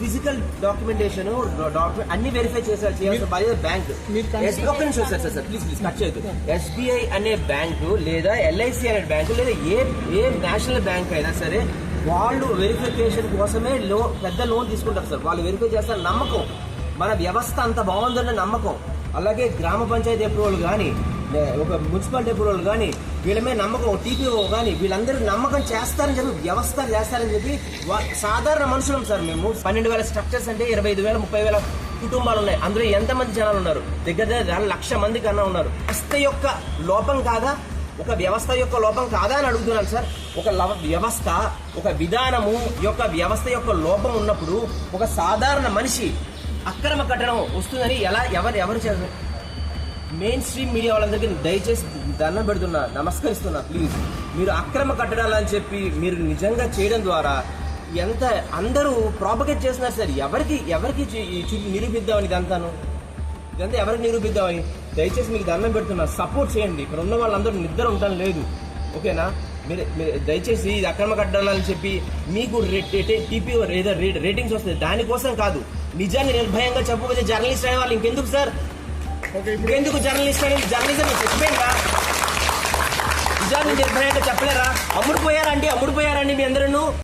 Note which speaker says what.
Speaker 1: Physical documentation document అన్ని verify చేశారు చేయాల్సిన బాధ్యత బ్యాంక్ ఒక్క నిమిషం sir sir sir please please cut చేయొద్దు. ఎస్బీఐ అనే బ్యాంకు లేదా ఎల్ఐసి అనే బ్యాంకు లేదా ఏ ఏ నేషనల్ బ్యాంక్ అయినా సరే వాళ్ళు వెరిఫికేషన్ కోసమే లో పెద్ద లోన్ తీసుకుంటారు సార్ వాళ్ళు వెరిఫై చేస్తారు నమ్మకం. మన వ్యవస్థ అంత బాగుందన్న నమ్మకం. అలాగే గ్రామ పంచాయతీ అప్రూవల్ కానీ ఒక మున్సిపాలిటీ అప్రూవల్ కానీ వీళ్ళ మీద నమ్మకం టీపీఓ కానీ వీళ్ళందరూ నమ్మకం చేస్తారని చెప్పి వ్యవస్థ చేస్తారని చెప్పి వా- సాధారణ మనుషులం సార్ మేము. పన్నెండు వేల స్ట్రక్చర్స్ అంటే ఇరవై ఐదు వేల ముప్పై వేల కుటుంబాలు ఉన్నాయి. అందులో ఎంతమంది జనాలు ఉన్నారు? దగ్గర దగ్గర లక్ష మంది కన్నా ఉన్నారు. వ్యవస్థ యొక్క లోపం కాదా? ఒక వ్యవస్థ యొక్క లోపం కాదా అని అడుగుతున్నాను సార్. ఒక లవ- వ్యవస్థ ఒక విధానము యొక్క వ్యవస్థ యొక్క లోపం ఉన్నప్పుడు ఒక సాధారణ మనిషి అక్రమ కట్టడం వస్తుందని ఎలా ఎవరు ఎవరు చేస్తారు? మెయిన్ స్ట్రీమ్ మీడియా వాళ్ళందరికీ దయచేసి దండం పెడుతున్నా నమస్కరిస్తున్నా ప్లీజ్. మీరు అక్రమ కట్టడాలని చెప్పి మీరు నిజంగా చేయడం ద్వారా ఎంత అందరూ ప్రాపగేట్ చేసినా సార్? ఎవరికి ఎవరికి నిరూపిద్దామని ఇదంతాను ఇదంతా ఎవరికి నిరూపిద్దామని దయచేసి మీకు దండం పెడుతున్నా. సపోర్ట్ చేయండి. ఇక్కడ ఉన్న వాళ్ళందరూ నిద్ర ఉండడం లేదు. ఓకేనా? మీరు మీరు దయచేసి ఇది అక్రమ కట్టడాలని చెప్పి మీకు టీపీ రేట్- రేటింగ్స్ వస్తుంది దానికోసం కాదు. నిజాన్ని నిర్భయంగా చెప్పబోయే జర్నలిస్ట్ అనే వాళ్ళు ఇంకెందుకు సార్?
Speaker 2: ఇప్పుడు
Speaker 1: ఎందుకు జర్నలిస్ట్ అనేది జర్నలిజం చచ్చిపోయిందా నిజాన్ని నిర్భయంగా చెప్పలేరా? అమ్ముడు పోయారా అండి అమ్ముడు పోయారండి మీ అందరూ.